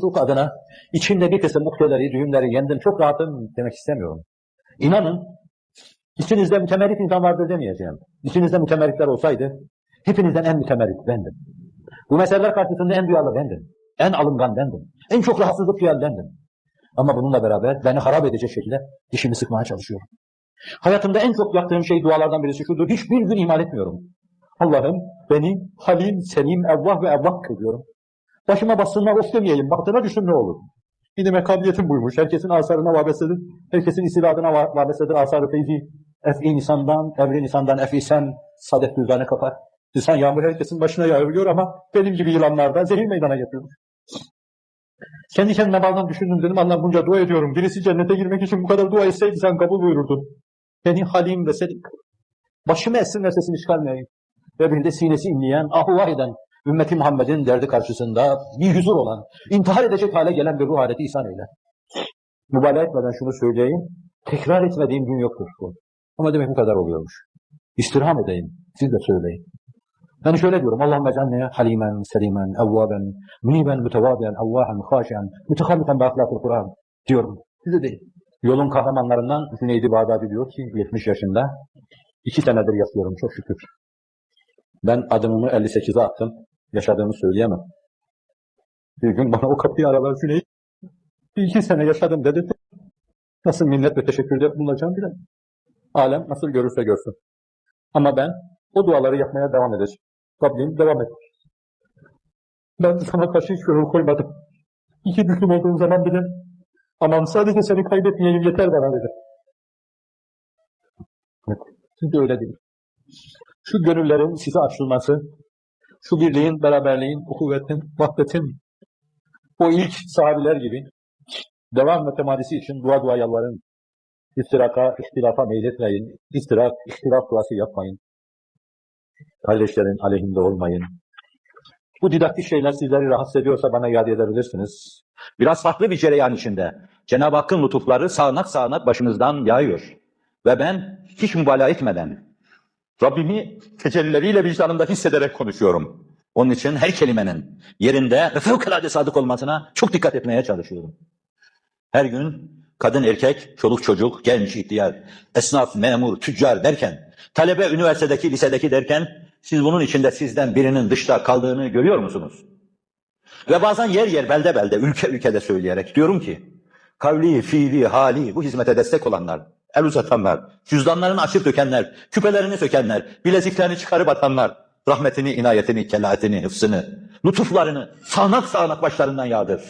Çok adına içimde bir kısım mukteleri, düğümleri yendim. Çok rahatım demek istemiyorum. İnanın içinizde mütemerrit insan vardır demeyeceğim. İçinizde mütemerritler olsaydı hepinizden en mütemerrit bendim. Bu meseleler karşısında en duyarlı bendim. En alıngan bendim. En çok rahatsızlık duyan bendim. Ama bununla beraber beni harap edecek şekilde dişimi sıkmaya çalışıyorum. Hayatımda en çok yaptığım şey dualardan birisi şudur. Hiçbir gün ihmal etmiyorum. Allah'ım beni halim, selim, evvah ve evvah kılıyorum. Başıma bassınlar of demeyeyim. Bahtına düşün ne olur. Benim mekabiliyetim buymuş. Herkesin asarına vabestedir. Herkesin istiladına va- vabestedir. Asarı feyzi. Ef'i nisandan, evri nisandan ef'i sen sadet düzane kapar. Lisan yağmur herkesin başına yağıyor ama benim gibi yılanlardan zehir meydana getiriyor. Kendi kendime bazen düşündüm dedim Allah bunca dua ediyorum. Birisi cennete girmek için bu kadar dua etseydi sen kabul buyururdun. Beni halim ve sedik. Başımı essin sesini çıkarmayayım. Ve bir sinesi inleyen, ahuvah eden, ümmeti Muhammed'in derdi karşısında bir huzur olan, intihar edecek hale gelen bir ruh haleti ihsan eyle. Mübalağa etmeden şunu söyleyeyim, tekrar etmediğim gün yoktur bu. Ama demek bu kadar oluyormuş. İstirham edeyim, siz de söyleyin. Ben şöyle diyorum, Allahümme cenneye halimen, selimen, evvaben, müniben, mütevabiyen, avvahen, haşen, mütehallifen bi ahlakul Kur'an diyorum. Size değil. Yolun kahramanlarından Cüneydi Bağdadi diyor ki 70 yaşında, iki senedir yaşıyorum çok şükür. Ben adımımı 58'e attım. Yaşadığımı söyleyemem. Bir gün bana o kapıyı aralar Cüneyt. Bir iki sene yaşadım dedi. Nasıl minnet ve teşekkürde bulunacağım bilemem. Alem nasıl görürse görsün. Ama ben o duaları yapmaya devam edeceğim. Rabbim devam et. Ben sana karşı hiç gönül koymadım. İki düşüm olduğum zaman bile aman sadece seni kaybetmeyeyim yeter bana dedi. Evet, de öyle değil. Şu gönüllerin size açılması, şu birliğin, beraberliğin, kuvvetin, vahdetin, o ilk sahabiler gibi devam ve temadisi için dua dua yalvarın. İstiraka, ihtilafa meyletmeyin. İstirak, ihtilaf duası yapmayın. Kardeşlerin aleyhinde olmayın. Bu didaktik şeyler sizleri rahatsız ediyorsa bana iade edebilirsiniz. Biraz farklı bir cereyan içinde. Cenab-ı Hakk'ın lütufları sağanak sağanak başınızdan yağıyor. Ve ben hiç mübalağa etmeden Rabbimi tecellileriyle vicdanımda hissederek konuşuyorum. Onun için her kelimenin yerinde ve fevkalade sadık olmasına çok dikkat etmeye çalışıyorum. Her gün kadın erkek, çoluk çocuk, genç ihtiyar, esnaf, memur, tüccar derken, talebe üniversitedeki, lisedeki derken siz bunun içinde sizden birinin dışta kaldığını görüyor musunuz? Ve bazen yer yer, belde belde, ülke ülkede söyleyerek diyorum ki, kavli, fiili, hali bu hizmete destek olanlar, el uzatanlar, cüzdanlarını açıp dökenler, küpelerini sökenler, bileziklerini çıkarıp atanlar, rahmetini, inayetini, kelaatini, hıfzını, lütuflarını sağanak sağanak başlarından yağdır.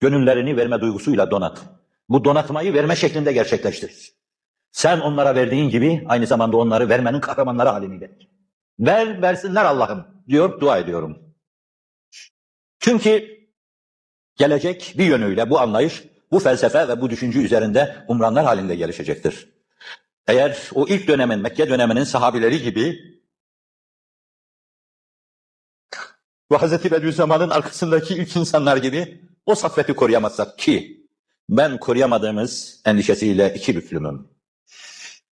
Gönüllerini verme duygusuyla donat. Bu donatmayı verme şeklinde gerçekleştir. Sen onlara verdiğin gibi aynı zamanda onları vermenin kahramanları haline getir. Ver, versinler Allah'ım diyor, dua ediyorum. Çünkü gelecek bir yönüyle bu anlayış, bu felsefe ve bu düşünce üzerinde umranlar halinde gelişecektir. Eğer o ilk dönemin, Mekke döneminin sahabileri gibi ve Hz. Bediüzzaman'ın arkasındaki ilk insanlar gibi o saffeti koruyamazsak ki ben koruyamadığımız endişesiyle iki büklümüm.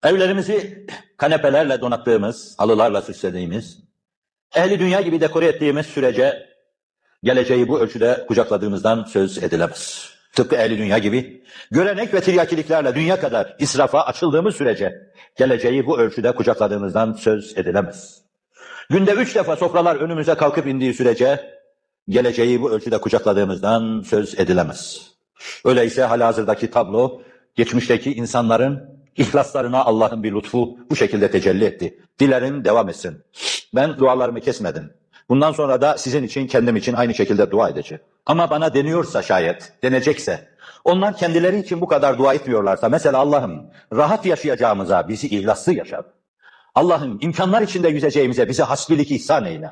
Evlerimizi kanepelerle donattığımız, halılarla süslediğimiz, ehli dünya gibi dekore ettiğimiz sürece geleceği bu ölçüde kucakladığımızdan söz edilemez. Tıpkı ehli dünya gibi görenek ve tiryakiliklerle dünya kadar israfa açıldığımız sürece geleceği bu ölçüde kucakladığımızdan söz edilemez. Günde üç defa sofralar önümüze kalkıp indiği sürece geleceği bu ölçüde kucakladığımızdan söz edilemez. Öyleyse halihazırdaki tablo geçmişteki insanların ihlaslarına Allah'ın bir lütfu bu şekilde tecelli etti. Dilerim devam etsin. Ben dualarımı kesmedim. Bundan sonra da sizin için, kendim için aynı şekilde dua edeceğim. Ama bana deniyorsa şayet, denecekse, onlar kendileri için bu kadar dua etmiyorlarsa, mesela Allah'ım rahat yaşayacağımıza bizi ihlaslı yaşat. Allah'ım imkanlar içinde yüzeceğimize bize hasbilik ihsan eyle.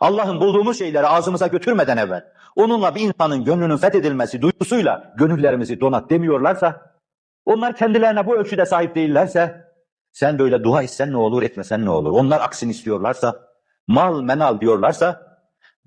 Allah'ım bulduğumuz şeyleri ağzımıza götürmeden evvel, onunla bir insanın gönlünün fethedilmesi duygusuyla gönüllerimizi donat demiyorlarsa, onlar kendilerine bu ölçüde sahip değillerse, sen böyle dua etsen ne olur, etmesen ne olur? Onlar aksini istiyorlarsa, mal menal diyorlarsa,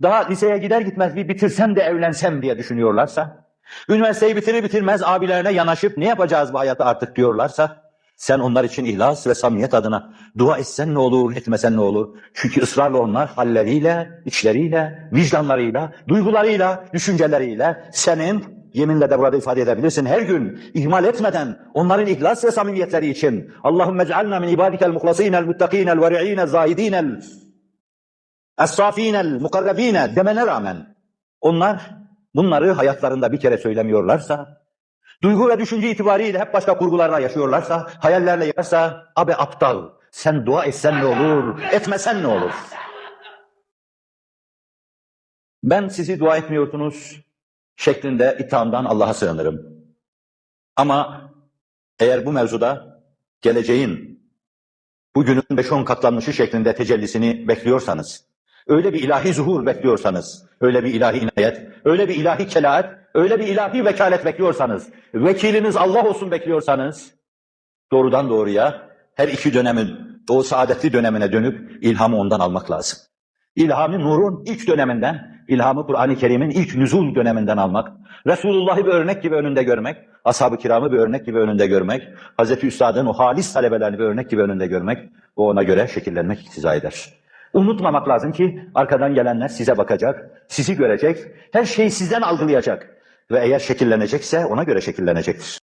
daha liseye gider gitmez bir bitirsem de evlensem diye düşünüyorlarsa, üniversiteyi bitirir bitirmez abilerine yanaşıp ne yapacağız bu hayatı artık diyorlarsa, Sen onlar için ihlas ve samimiyet adına dua etsen ne olur, etmesen ne olur? Çünkü ısrarla onlar halleriyle, içleriyle, vicdanlarıyla, duygularıyla, düşünceleriyle senin yeminle de burada ifade edebilirsin. Her gün ihmal etmeden onların ihlas ve samimiyetleri için Allahümme ec'alna min ibadikel muhlasinel muttakinel veri'inel zahidinel es-safinel mukarrabine demene rağmen onlar bunları hayatlarında bir kere söylemiyorlarsa Duygu ve düşünce itibariyle hep başka kurgularla yaşıyorlarsa, hayallerle yaşarsa, abi aptal, sen dua etsen ne olur, etmesen ne olur? Ben sizi dua etmiyorsunuz şeklinde ithamdan Allah'a sığınırım. Ama eğer bu mevzuda geleceğin, bugünün 5-10 katlanmışı şeklinde tecellisini bekliyorsanız, öyle bir ilahi zuhur bekliyorsanız, öyle bir ilahi inayet, öyle bir ilahi kelaet, öyle bir ilahi vekalet bekliyorsanız, vekiliniz Allah olsun bekliyorsanız, doğrudan doğruya her iki dönemin, o saadetli dönemine dönüp ilhamı ondan almak lazım. İlhamı nurun ilk döneminden, ilhamı Kur'an-ı Kerim'in ilk nüzul döneminden almak, Resulullah'ı bir örnek gibi önünde görmek, ashab-ı kiramı bir örnek gibi önünde görmek, Hazreti Üstad'ın o halis talebelerini bir örnek gibi önünde görmek, o ona göre şekillenmek iktiza eder. Unutmamak lazım ki arkadan gelenler size bakacak, sizi görecek, her şeyi sizden algılayacak ve eğer şekillenecekse ona göre şekillenecektir.